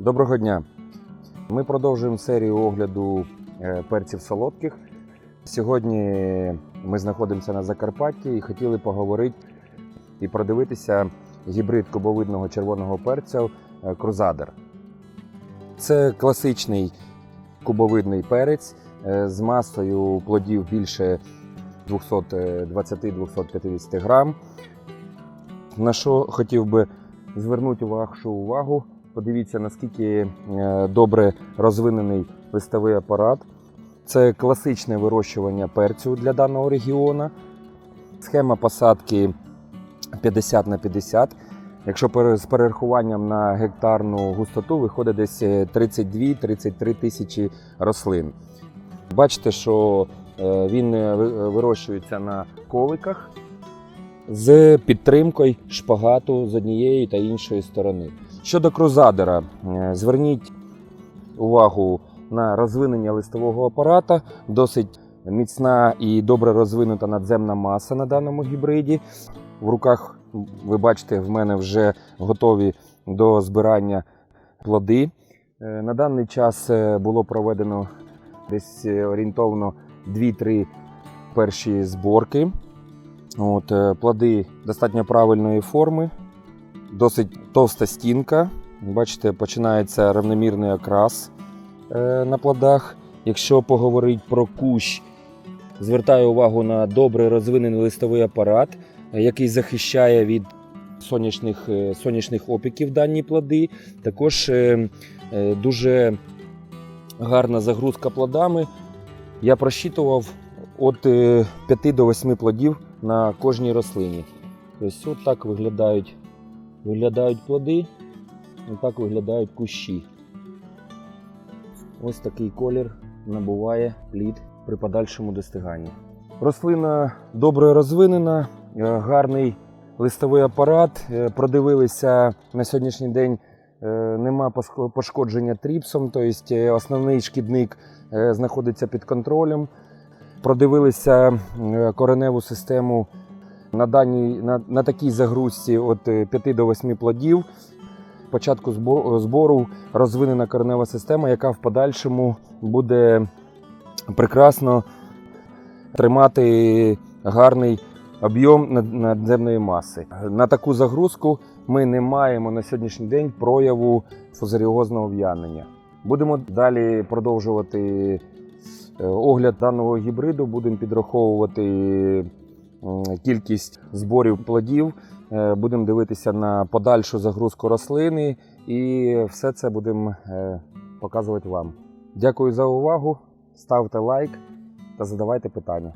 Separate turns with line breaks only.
Доброго дня! Ми продовжуємо серію огляду е, перців солодких. Сьогодні ми знаходимося на Закарпатті і хотіли поговорити і продивитися гібрид кубовидного червоного перця е, Крузадер. Це класичний кубовидний перець е, з масою плодів більше 220-250 грам. На що хотів би звернути вашу увагу. Подивіться, наскільки е, добре розвинений листовий апарат. Це класичне вирощування перцю для даного регіону. Схема посадки 50 на 50. Якщо з перерахуванням на гектарну густоту виходить десь е, 32-33 тисячі рослин. Бачите, що е, він е, вирощується на коликах з підтримкою шпагату з однієї та іншої сторони. Щодо крузадера, е, зверніть увагу на розвинення листового апарата, досить міцна і добре розвинута надземна маса на даному гібриді. В руках ви бачите, в мене вже готові до збирання плоди. Е, На даний час е, було проведено десь орієнтовно 2-3 перші зборки. От, плоди достатньо правильної форми, досить товста стінка. Бачите, починається рівномірний окрас е, на плодах. Якщо поговорити про кущ, звертаю увагу на добре розвинений листовий апарат, який захищає від сонячних, е, сонячних опіків дані плоди. Також е, дуже гарна загрузка плодами. Я просчитував від е, 5 до 8 плодів на кожній рослині. От так виглядають, виглядають плоди, і так виглядають кущі. Ось такий колір набуває плід при подальшому достиганні. Рослина добре розвинена, е, гарний листовий апарат. Е, Продивилися на сьогоднішній день. е, Нема пошкодження тріпсом, тобто основний шкідник знаходиться під контролем. Продивилися кореневу систему на, даній, на, на такій загрузці від 5 до 8 плодів. Початку збору, збору розвинена коренева система, яка в подальшому буде прекрасно тримати гарний об'єм над- надземної маси. На таку загрузку ми не маємо на сьогоднішній день прояву фузаріозного в'янення. Будемо далі продовжувати е, огляд даного гібриду, будемо підраховувати кількість зборів плодів, е, будемо дивитися на подальшу загрузку рослини і все це будемо е, показувати вам. Дякую за увагу. Ставте лайк та задавайте питання.